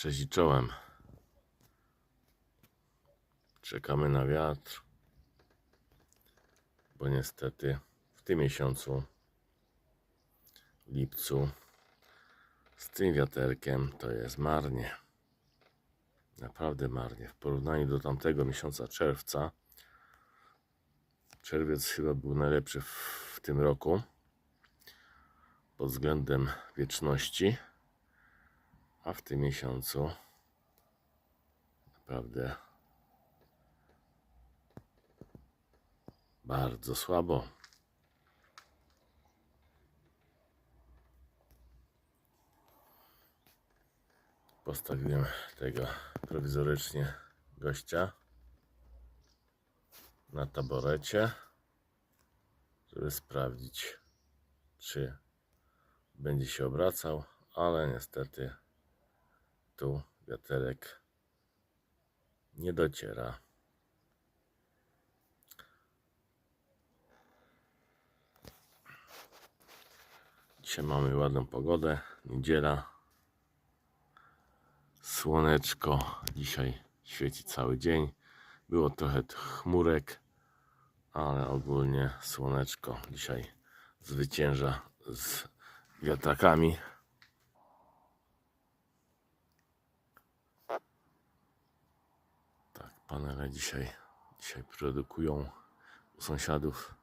Cześć i czołem. Czekamy na wiatr, bo niestety w tym miesiącu, lipcu, z tym wiaterkiem to jest marnie. Naprawdę marnie. W porównaniu do tamtego miesiąca czerwca, czerwiec chyba był najlepszy w tym roku pod względem wieczności. A w tym miesiącu naprawdę bardzo słabo. Postawiłem tego prowizorycznie gościa na taborecie, żeby sprawdzić, czy będzie się obracał, ale niestety tu wiaterek nie dociera. Dzisiaj mamy ładną pogodę, niedziela. Słoneczko dzisiaj świeci cały dzień. Było trochę chmurek, ale ogólnie słoneczko dzisiaj zwycięża z wiatrakami. Tak, panele dzisiaj, dzisiaj produkują u sąsiadów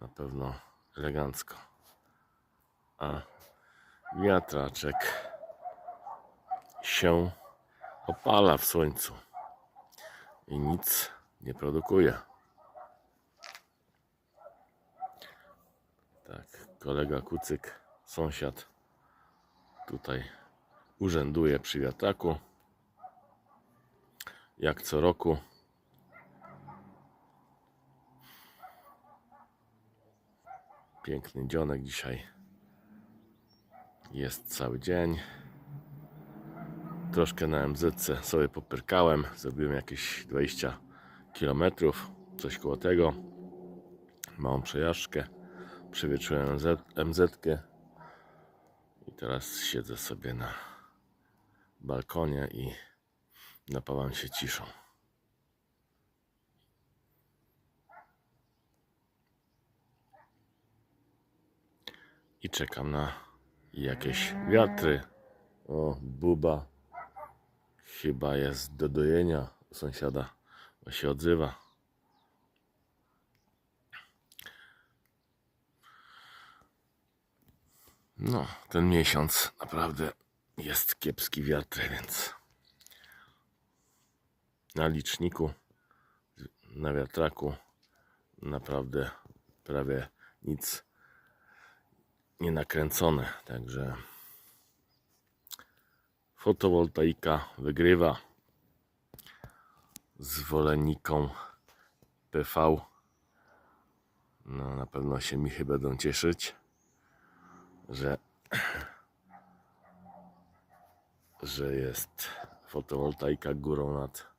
na pewno elegancko. A wiatraczek się opala w słońcu i nic nie produkuje. Tak, kolega Kucyk, sąsiad tutaj urzęduje przy wiatraku jak co roku. Piękny dzionek dzisiaj. Jest cały dzień. Troszkę na MZ sobie popyrkałem. Zrobiłem jakieś 20 km, coś koło tego. Małą przejażdżkę. Przewietrzyłem MZ, MZ i teraz siedzę sobie na balkonie i napawam się ciszą. I czekam na jakieś wiatry. O, buba chyba jest do dojenia u sąsiada, bo się odzywa. No, ten miesiąc naprawdę jest kiepski wiatr, więc na liczniku, na wiatraku naprawdę prawie nic nie nakręcone, także fotowoltaika wygrywa zwolennikom PV. No, na pewno się Michy będą cieszyć, że że jest fotowoltaika górą nad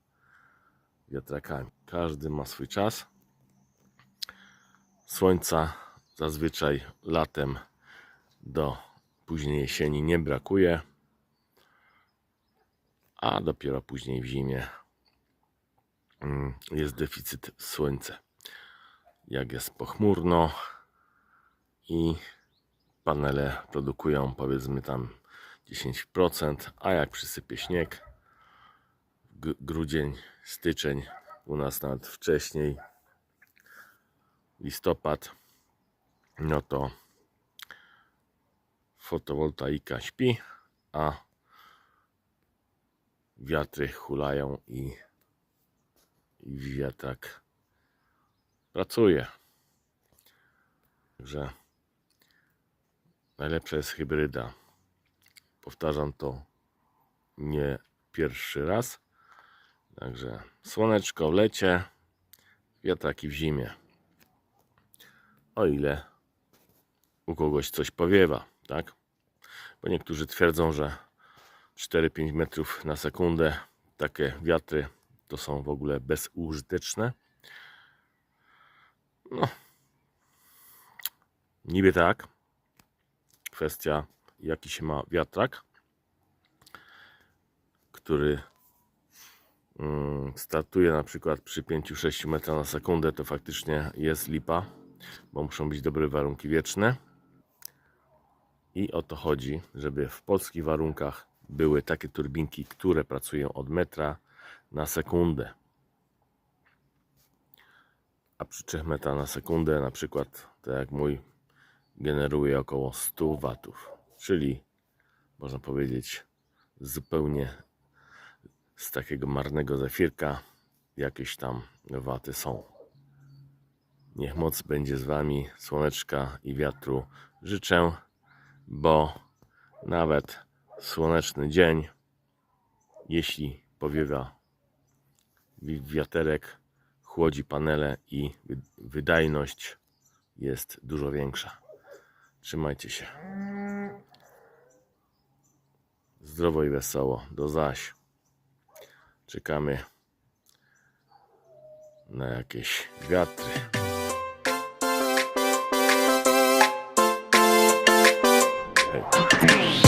wiatrakami. Każdy ma swój czas. Słońca zazwyczaj latem do późnej jesieni nie brakuje, a dopiero później w zimie mm, jest deficyt słońca. Jak jest pochmurno i panele produkują powiedzmy tam 10%, a jak przysypie śnieg, grudzień, styczeń, u nas nawet wcześniej, listopad, no to fotowoltaika śpi, a wiatry hulają i, i wiatrak pracuje. Także najlepsza jest hybryda. Powtarzam to nie pierwszy raz. Także słoneczko w lecie, wiatraki w zimie. O ile u kogoś coś powiewa, tak? Bo niektórzy twierdzą, że 4-5 metrów na sekundę takie wiatry to są w ogóle bezużyteczne. No, niby tak. Kwestia, jaki się ma wiatrak. który startuje na przykład przy 5-6 metrach na sekundę, to faktycznie jest lipa, bo muszą być dobre warunki wieczne. I o to chodzi, żeby w polskich warunkach były takie turbinki, które pracują od metra na sekundę. A przy 3 metrach na sekundę, na przykład, tak jak mój, generuje około 100 watów, czyli można powiedzieć zupełnie z takiego marnego zefirka jakieś tam waty są. Niech moc będzie z Wami, słoneczka i wiatru życzę, bo nawet słoneczny dzień, jeśli powiewa wi- wiaterek, chłodzi panele i wy- wydajność jest dużo większa. Trzymajcie się. Zdrowo i wesoło. Do zaś. Czekamy na jakieś wiatry. Hej.